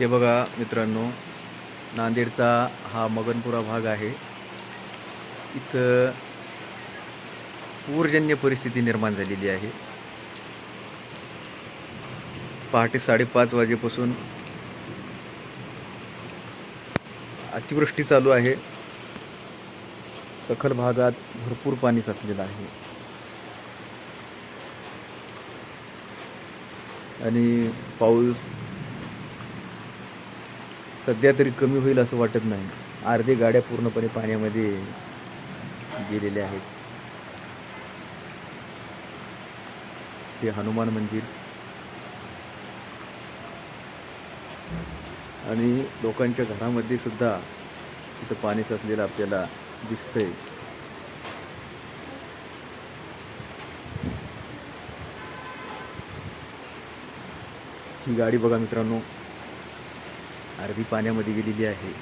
हे बघा मित्रांनो नांदेडचा हा मगनपुरा भाग आहे. इथं पूरजन्य परिस्थिती निर्माण झालेली आहे. पहाटे साडेपाच वाजेपासून अतिवृष्टी चालू आहे. सखल भागात भरपूर पाणी साचलेलं आहे. आणि पाऊस सध्या तरी कमी होईल असं वाटत नाही. अर्धी गाड्या पूर्णपणे पाण्यामध्ये गेलेल्या आहेत. ते हनुमान मंदिर. आणि लोकांच्या घरामध्ये सुद्धा तिथं पाणी साचलेलं आपल्याला दिसतंय. ही गाडी बघा मित्रांनो. अर्धी पाण्यामध्ये गेलेली आहे.